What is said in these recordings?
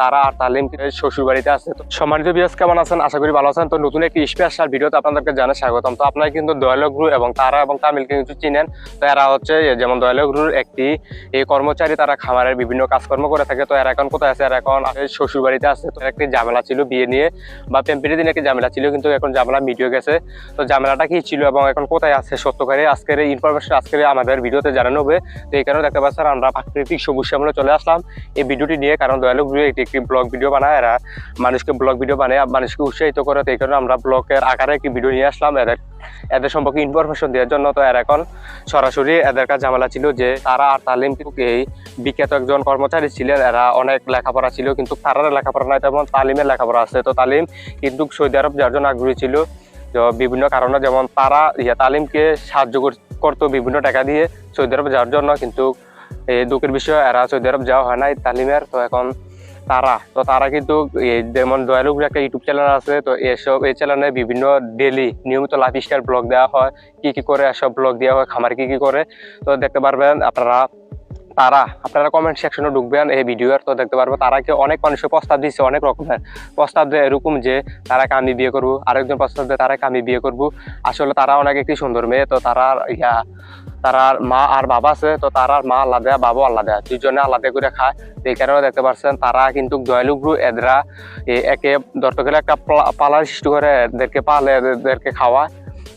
তারা আর তালিম শ্বশুর বাড়িতে আছে। তো সম্মানিত বিয়াস কেমন আছেন? আশা করি ভালো আছেন। তো নতুন একটি স্পেশাল ভিডিওতে আপনাদেরকে জানাই স্বাগতম। তো আপনারা কিন্তু দয়ালু গুরু এবং তারা এবং তামিলকে কিন্তু চিনেন। তো এরা হচ্ছে যেমন দয়ালু গুরুর একটি এই কর্মচারী, তারা খামারের বিভিন্ন কাজকর্ম করে থাকে। তো এরা এখন কোথায় আছে? এরা এখন শ্বশুর বাড়িতে আছে। তো একটি ঝামেলা ছিল বিয়ে নিয়ে বা পেম্পির দিন একটি ঝামেলা ছিল, কিন্তু এখন ঝামেলা মিটিয়ে গেছে। তো ঝামেলাটা কি ছিল এবং এখন কোথায় আছে? সত্যকারে আজকের এই ইনফরমেশন আজকের আমাদের ভিডিওতে জানানো হবে। তো এই কারণে দেখতে পাচ্ছেন, আমরা প্রাকৃতিক সবুজ শ্যামলে চলে আসলাম। এই ভিডিওটি নিয়ে কারণ দয়ালু গুরু একটি একটি ব্লগ ভিডিও বানায়, এরা মানুষকে ব্লগ ভিডিও বানায় মানুষকে উৎসাহিত করে, তো এই কারণে আমরা ব্লগের আকারে একটি ভিডিও নিয়ে আসলাম। এদের এদের সম্পর্কে ইনফরমেশন দেওয়ার জন্য তো এরা এখন সরাসরি এদের কাছে ঝামেলা ছিল যে তারা আর তালিম এই বিখ্যাত একজন কর্মচারী ছিলেন। এরা অনেক লেখাপড়া ছিল, কিন্তু তারা লেখাপড়া নাই তেমন তালিমের লেখাপড়া আছে। তো তালিম কিন্তু সৌদি আরব যাওয়ার জন্য আগ্রহী ছিল। তো বিভিন্ন কারণে যেমন তারা ইয়া তালিমকে সাহায্য করতো বিভিন্ন টাকা দিয়ে সৌদি আরব যাওয়ার জন্য, কিন্তু এই দুঃখের বিষয়, এরা সৌদি আরব যাওয়া হয় নাই তালিমের। তো এখন তারা। তো তারা কিন্তু যেমন দয়ালুগুলো একটা ইউটিউব চ্যানেল আছে, তো এসব, এই চ্যানেলে বিভিন্ন ডেলি নিয়মিত লাইফ স্টাইল ব্লগ দেওয়া হয়। কি কি করে এসব ব্লগ দেওয়া হয়, খামার কি কি করে। তো দেখতে পারবেন আপনারা, তারা, আপনারা কমেন্ট সেকশনে ঢুকবেন এই ভিডিওর। তো দেখতে পারব তারাকে অনেক মানুষের প্রস্তাব দিচ্ছে অনেক রকমের প্রস্তাব দেয় এরকম যে তারাকে আমি বিয়ে করব, আরেকজন প্রস্তাব দেয় তারাকে আমি বিয়ে করব। আসলে তারা অনেক একটি সুন্দর মেয়ে, তো তারা, ইয়া তারার মা আর বাবা আছে, তো তারার মা আলাদা বাবা আলাদা দুজনে আলাদা করে খায়। এই কারণে দেখতে পাচ্ছেন, তারা কিন্তু দয়ালুগ্রু এদরা একে ধরতে গেলে একটা পলা- পালার সৃষ্টি করে এদেরকে পালে, এদেরকে খাওয়া।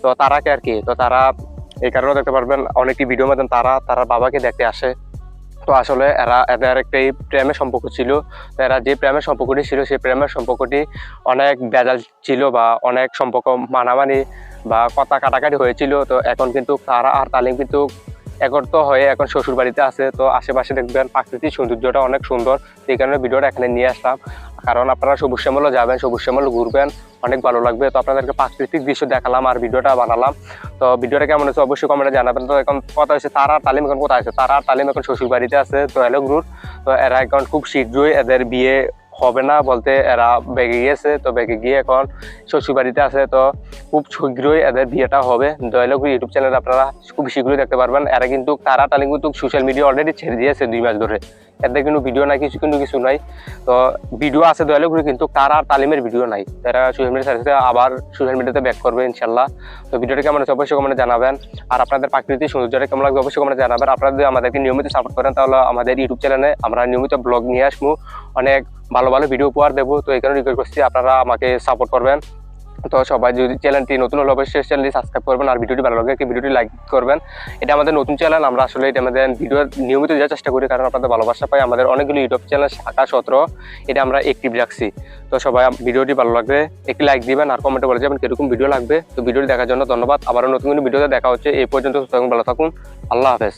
তো তারাকে আর কি, তো তারা এই কারণে দেখতে পারবেন, অনেকটি ভিডিও মধ্যে তারা তার বাবাকে দেখতে আসে। তো আসলে এরা, এদের একটা প্রেমের সম্পর্ক ছিল। তো এরা যে প্রেমের সম্পর্কটি ছিল, সেই প্রেমের সম্পর্কটি অনেক বেজাল ছিল বা অনেক সম্পর্ক মানামানি বা কথা কাটাকাটি হয়েছিল, তো এখন কিন্তু তারা আর তালিম কিন্তু একত্র হয়ে এখন শ্বশুর বাড়িতে আছে। তো আশেপাশে দেখবেন প্রাকৃতিক সৌন্দর্যটা অনেক সুন্দর। সেই কারণে ভিডিওটা এখানে নিয়ে আসলাম। কারণ আপনারা সবুজ শ্যামলে যাবেন, সবুজ শ্যামলে ঘুরবেন, অনেক ভালো লাগবে। তো আপনাদেরকে প্রাকৃতিক দৃশ্য দেখালাম আর ভিডিওটা বানালাম। তো ভিডিওটা কেমন হচ্ছে অবশ্যই কমেন্টে জানাবেন। তো এখন কথা হয়েছে, তারা আর তালিম এখন কোথায় আছে? তারা আর তালিম এখন শ্বশুর বাড়িতে আছে, তো এলো গ্রুপ তো এরা এখন খুব শীঘ্রই এদের বিয়ে হবে না বলতে এরা বেগে গিয়েছে, তো বেগে গিয়ে এখন শ্বশুর বাড়িতে আছে, তো খুব শীঘ্রই এদের বিয়েটা হবে। দয়ালক ইউটিউব চ্যানেল আপনারা খুব শীঘ্রই দেখতে পারবেন। এরা কিন্তু তারা তালিম কিন্তু সোশ্যাল মিডিয়া অলরেডি ছেড়ে দিয়েছে দুই মাস ধরে। এদের কিন্তু ভিডিও নাই, কিছু কিন্তু কিছু নাই। তো ভিডিও আছে দয়ালক কিন্তু তারা আর তালিমের ভিডিও নাই। তারা সোশ্যাল মিডিয়া সাথে আবার সোশ্যাল মিডিয়াতে ব্যাক করবে ইনশাল্লাহ। তো ভিডিওটা কেমন হচ্ছে অবশ্যই কমেন্টে জানাবেন। আর আপনাদের প্রাকৃতিক সৌন্দর্যটা কেমন লাগবে অবশ্যই কমেন্টে জানাবেন। আপনারা যদি আমাদেরকে নিয়মিত সাপোর্ট করেন, তাহলে আমাদের ইউটিউব চ্যানেলে আমরা নিয়মিত ব্লগ নিয়ে আসব। অনেক ভালো ভালো ভিডিও উপহার দেবো। তো কারণে রিকোয়েস্ট করছি, আপনারা আমাকে সাপোর্ট করবেন। তো সবাই যদি চ্যানেলটি নতুন হলে অবশ্যই চ্যানেলটি সাবস্ক্রাইব করবেন আর ভিডিওটি ভালো লাগে ভিডিওটি লাইক করবেন। এটা আমাদের নতুন চ্যানেল আমরা আসলে এটা আমাদের ভিডিও নিয়মিত দেওয়ার চেষ্টা করি, কারণ আপনাদের ভালোবাসা পাই। আমাদের অনেকগুলো ইউটিউব চ্যানেল শাখা সত্র, এটা আমরা অ্যাক্টিভ রাখছি। তো সবাই ভিডিওটি ভালো লাগবে একটি লাইক দিবেন আর কমেন্টে বলে যাবেন কীরকম ভিডিও লাগবে। তো ভিডিওটি দেখার জন্য ধন্যবাদ। আবারও নতুন কোনো ভিডিওতে দেখা হচ্ছে। এই পর্যন্ত ভালো থাকুন। আল্লাহ হাফেজ।